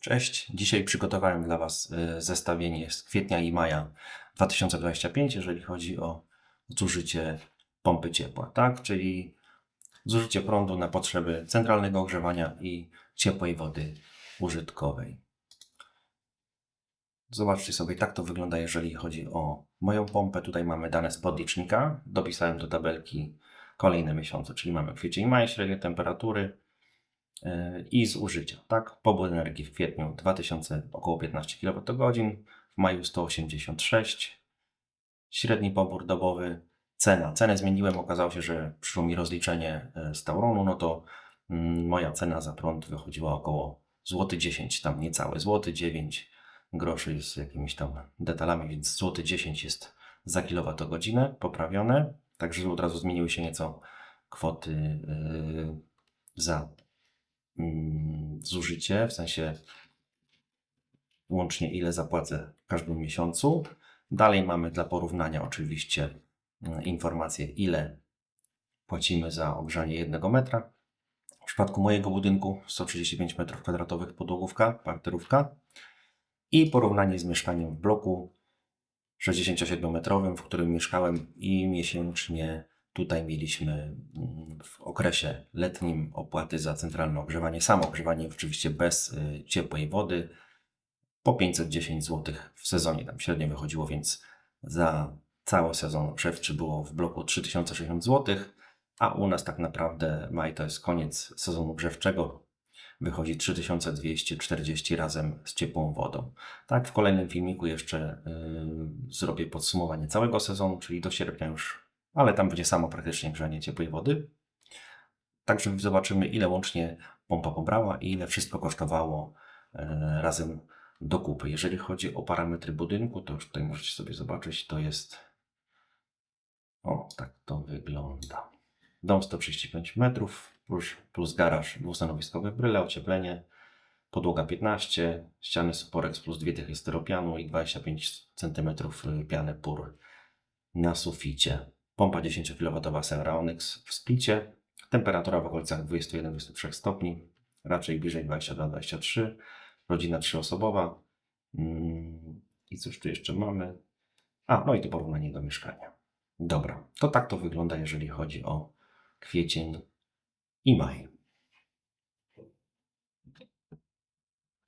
Cześć. Dzisiaj przygotowałem dla Was y, zestawienie z kwietnia i maja 2025, jeżeli chodzi o zużycie pompy ciepła, tak? Czyli zużycie prądu na potrzeby centralnego ogrzewania i ciepłej wody użytkowej. Zobaczcie sobie, tak to wygląda, jeżeli chodzi o moją pompę. Tutaj mamy dane z podlicznika. Dopisałem do tabelki kolejne miesiące, czyli mamy kwiecień, maj, średnie temperatury i zużycia. Tak, pobór energii w kwietniu 2000, około 15 kWh, w maju 186, średni pobór dobowy, cena. Cenę zmieniłem, okazało się, że przyszło mi rozliczenie e, z Tauronu, no to mm, moja cena za prąd wychodziła około złoty 10, tam niecałe złoty 9 groszy z jakimiś tam detalami, więc złoty 10 jest za kilowatogodzinę poprawione, także od razu zmieniły się nieco kwoty yy, za zużycie, w sensie łącznie ile zapłacę w każdym miesiącu. Dalej mamy dla porównania oczywiście mm, informację, ile płacimy za ogrzanie jednego metra. W przypadku mojego budynku 135 m2 podłogówka, parterówka i porównanie z mieszkaniem w bloku 67-metrowym, w którym mieszkałem i miesięcznie tutaj mieliśmy mm, w okresie letnim opłaty za centralne ogrzewanie, samo ogrzewanie oczywiście bez y, ciepłej wody po 510 zł w sezonie tam średnio wychodziło, więc za cały sezon grzewczy było w bloku 3060 zł, a u nas tak naprawdę maj to jest koniec sezonu grzewczego, wychodzi 3240 razem z ciepłą wodą. Tak, w kolejnym filmiku jeszcze yy, zrobię podsumowanie całego sezonu, czyli do sierpnia już, ale tam będzie samo praktycznie grzanie ciepłej wody. Także zobaczymy, ile łącznie pompa pobrała i ile wszystko kosztowało yy, razem do kupy. Jeżeli chodzi o parametry budynku, to już tutaj możecie sobie zobaczyć, to jest. O, tak to wygląda. Dom 135 metrów, plus, plus garaż dwustanowiskowy, bryle, ocieplenie, podłoga 15, ściany Suporex plus dwie tychy styropianu i 25 cm piany pur na suficie. Pompa 10 kW Senra Onyx w splicie, temperatura w okolicach 21-23 stopni, raczej bliżej 22-23, rodzina trzyosobowa. Mm, I cóż tu jeszcze mamy? A, no i to porównanie do mieszkania. Dobra, to tak to wygląda, jeżeli chodzi o kwiecień i maj.